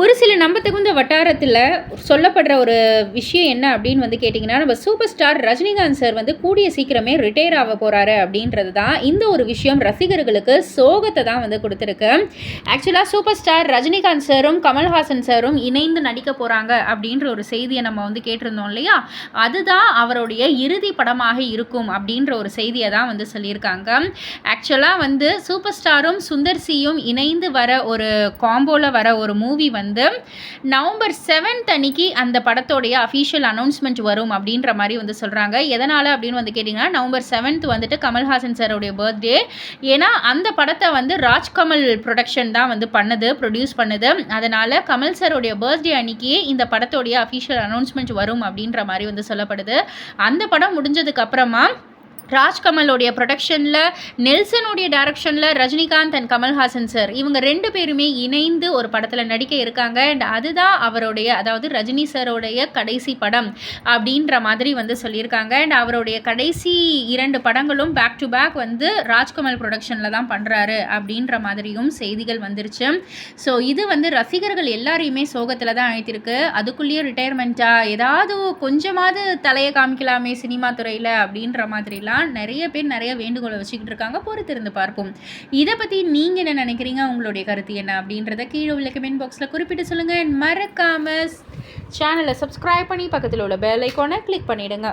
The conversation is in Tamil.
ஒரு சில நம்பத்தகுந்த வட்டாரத்தில் சொல்லப்படுற ஒரு விஷயம் என்ன அப்படின்னு வந்து கேட்டிங்கன்னா நம்ம சூப்பர் ஸ்டார் ரஜினிகாந்த் சார் வந்து கூடிய சீக்கிரமே ரிட்டையர் ஆக போகிறாரு அப்படின்றது தான் இந்த ஒரு விஷயம் ரசிகர்களுக்கு சோகத்தை தான் வந்து கொடுத்துருக்கு. ஆக்சுவலாக சூப்பர் ஸ்டார் ரஜினிகாந்த் சாரும் கமல்ஹாசன் சாரும் இணைந்து நடிக்க போகிறாங்க அப்படின்ற ஒரு செய்தியை நம்ம வந்து கேட்டிருந்தோம் இல்லையா? அதுதான் அவருடைய இறுதி படமாக இருக்கும் அப்படின்ற ஒரு செய்தியை தான் வந்து சொல்லியிருக்காங்க. ஆக்சுவலாக வந்து சூப்பர் ஸ்டாரும் சுந்தர் சியும் இணைந்து வர ஒரு காம்போவில் வர ஒரு மூவி வந்து வந்து நவம்பர் செவன்த் அன்னைக்கு அந்த படத்தோடைய அஃபீஷியல் அனௌன்ஸ்மெண்ட் வரும் அப்படின்ற மாதிரி வந்து சொல்கிறாங்க எதனால் அப்படின்னு வந்து கேட்டிங்கன்னா நவம்பர் செவன்த் வந்துட்டு கமல்ஹாசன் சாரோடைய பர்த்டே ஏன்னா அந்த படத்தை வந்து ராஜ்கமல் ப்ரொடக்ஷன் தான் வந்து பண்ணுது ப்ரொடியூஸ் பண்ணுது. அதனால் கமல் சாரோடைய பர்த்டே அன்னைக்கே இந்த படத்தோடைய அஃபீஷியல் அனௌன்ஸ்மெண்ட் வரும் அப்படின்ற மாதிரி வந்து சொல்லப்படுது. அந்த படம் முடிஞ்சதுக்கப்புறமா ராஜ்கமலோடைய ப்ரொடக்ஷனில் நெல்சனுடைய டைரக்ஷனில் ரஜினிகாந்த் அண்ட் கமல்ஹாசன் சார் இவங்க ரெண்டு பேருமே இணைந்து ஒரு படத்தில் நடிக்க இருக்காங்க. அண்ட் அதுதான் அவருடைய அதாவது ரஜினி சாரோடைய கடைசி படம் அப்படின்ற மாதிரி வந்து சொல்லியிருக்காங்க. அண்ட் அவருடைய கடைசி இரண்டு படங்களும் பேக் டு பேக் வந்து ராஜ்கமல் ப்ரொடக்ஷனில் தான் பண்ணுறாரு அப்படின்ற மாதிரியும் செய்திகள் வந்துருச்சு. ஸோ இது வந்து ரசிகர்கள் எல்லாரையுமே சோகத்தில் தான் அழைத்திருக்கு அதுக்குள்ளேயே ரிட்டையர்மெண்ட்டாக ஏதாவது கொஞ்சமாவது தலையை காமிக்கலாமே சினிமா துறையில் அப்படின்ற மாதிரிலாம் தான் நிறைய பேர் நிறைய வேண்டுகோளை வச்சுக்கிட்டு இருக்காங்க. பொறுத்திருந்து பார்ப்போம். இதை பற்றி நீங்கள் என்ன நினைக்கிறீங்க? உங்களுடைய கருத்து என்ன? அப்படின்றத கீழே உள்ள கமெண்ட் பாக்ஸில் குறிப்பிட்டு சொல்லுங்கள் மறக்காமல் சேனலை சப்ஸ்கிரைப் பண்ணி பக்கத்தில் உள்ள பெல் ஐக்கானை கிளிக் பண்ணிவிடுங்க